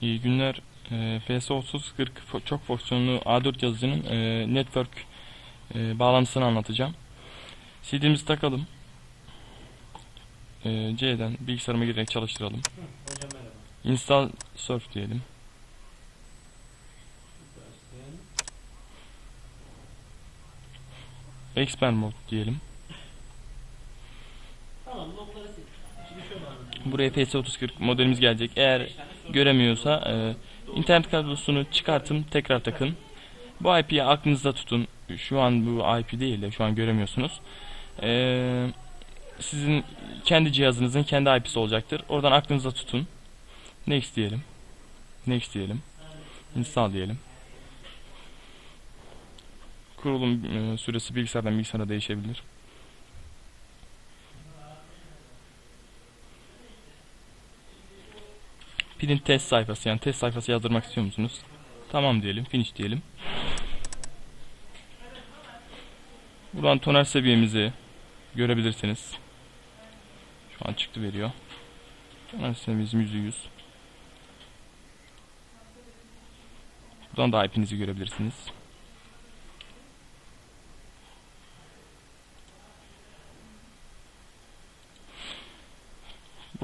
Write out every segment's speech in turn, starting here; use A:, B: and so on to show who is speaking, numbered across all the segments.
A: İyi günler. E, FS3040 fo- çok fonksiyonlu A4 yazıcının e, network e, bağlantısını anlatacağım. CD'mizi takalım. E, C'den bilgisayarıma girerek çalıştıralım.
B: Hocam merhaba.
A: Install surf diyelim. Expand mode diyelim.
B: Tamam.
A: Buraya FS3040 modelimiz gelecek. Eğer göremiyorsa e, internet kablosunu çıkartın tekrar takın. Bu IP'yi aklınızda tutun. Şu an bu IP değil de şu an göremiyorsunuz. E, sizin kendi cihazınızın kendi IP'si olacaktır. Oradan aklınızda tutun. Next diyelim. Next diyelim. Install diyelim. Kurulum e, süresi bilgisayardan bilgisayara değişebilir. Print test sayfası yani test sayfası yazdırmak istiyor musunuz? Tamam diyelim, finish diyelim. Buradan toner seviyemizi görebilirsiniz. Şu an çıktı veriyor. Toner seviyemiz %100. Buradan da IP'nizi görebilirsiniz.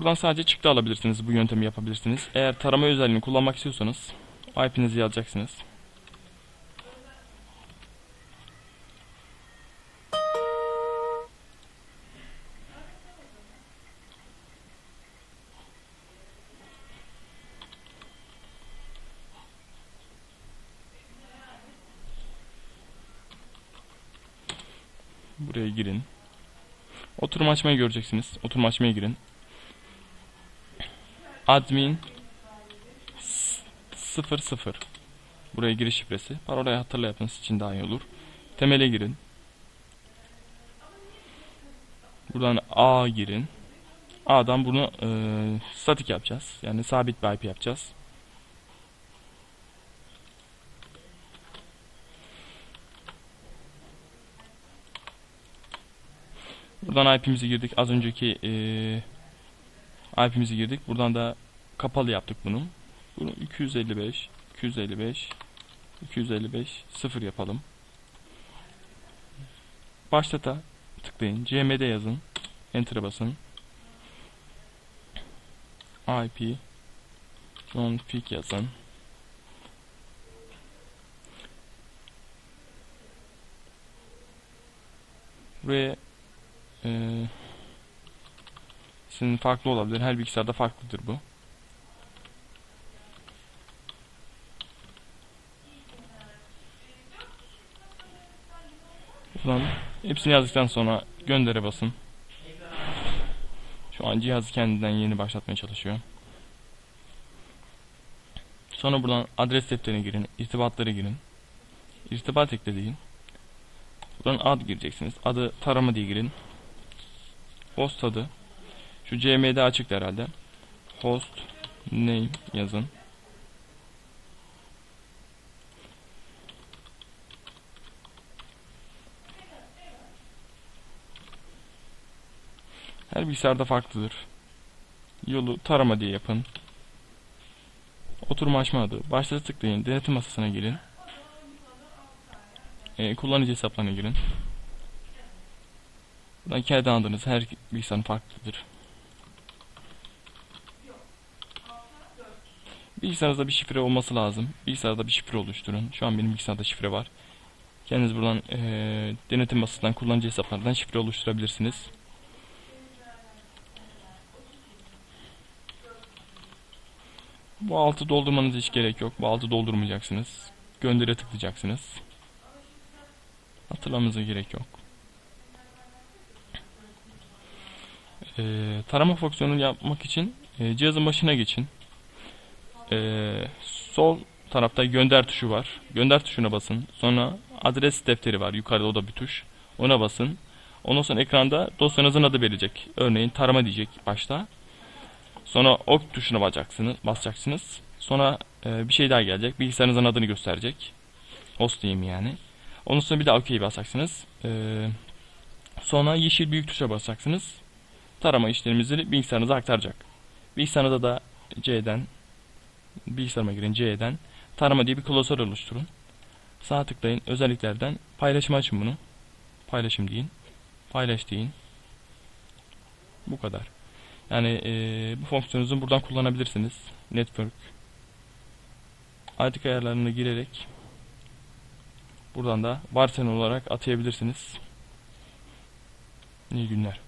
A: Buradan sadece çıktı alabilirsiniz. Bu yöntemi yapabilirsiniz. Eğer tarama özelliğini kullanmak istiyorsanız IP'nizi yazacaksınız. Buraya girin. Oturum açmayı göreceksiniz. Oturum açmaya girin admin 00 Buraya giriş şifresi. Parolayı hatırla yapmanız için daha iyi olur. Temele girin. Buradan A girin. A'dan bunu e, statik yapacağız. Yani sabit bir IP yapacağız. Buradan IP'mizi girdik. Az önceki e, IP'mizi girdik. Buradan da kapalı yaptık bunu. Bunu 255, 255, 255, 0 yapalım. Başlata tıklayın. CMD yazın. Enter'a basın. IP config yazın. Buraya eee sizin farklı olabilir. Her bilgisayarda farklıdır bu. Buradan hepsini yazdıktan sonra göndere basın. Şu an cihazı kendinden yeni başlatmaya çalışıyor. Sonra buradan adres defterine girin, irtibatlara girin. İrtibat ekle deyin. Buradan ad gireceksiniz. Adı tarama diye girin. Host adı. Şu CMD açıktı herhalde. Host name yazın. Her bilgisayarda farklıdır. Yolu tarama diye yapın. Oturma açma adı. Başta tıklayın. Denetim masasına girin. Ee, kullanıcı hesaplarına girin. Buradan kendi adınız her bilgisayarın farklıdır. Bilgisayarınızda bir şifre olması lazım. Bilgisayarda bir şifre oluşturun. Şu an benim bilgisayarda şifre var. Kendiniz buradan eee, denetim masasından kullanıcı hesaplardan şifre oluşturabilirsiniz. Bu altı doldurmanız hiç gerek yok. Bu altı doldurmayacaksınız. Göndere tıklayacaksınız. Hatırlamanıza gerek yok. Eee, tarama fonksiyonunu yapmak için eee, cihazın başına geçin. Eee, sol tarafta gönder tuşu var. Gönder tuşuna basın. Sonra adres defteri var. Yukarıda o da bir tuş. Ona basın. Ondan sonra ekranda dosyanızın adı verecek. Örneğin tarama diyecek başta. Sonra ok tuşuna basacaksınız. basacaksınız. Sonra eee, bir şey daha gelecek. Bilgisayarınızın adını gösterecek. Host diyeyim yani. Ondan sonra bir daha OK'yi basacaksınız. Eee, sonra yeşil büyük tuşa basacaksınız. Tarama işlemimizi bilgisayarınıza aktaracak. Bilgisayarınıza da C'den bilgisayarıma girin C'den tarama diye bir klasör oluşturun. Sağ tıklayın özelliklerden paylaşım açın bunu. Paylaşım deyin. Paylaş deyin. Bu kadar. Yani eee, bu fonksiyonunuzu buradan kullanabilirsiniz. Network. Artık ayarlarına girerek buradan da varsayılan olarak atayabilirsiniz. İyi günler.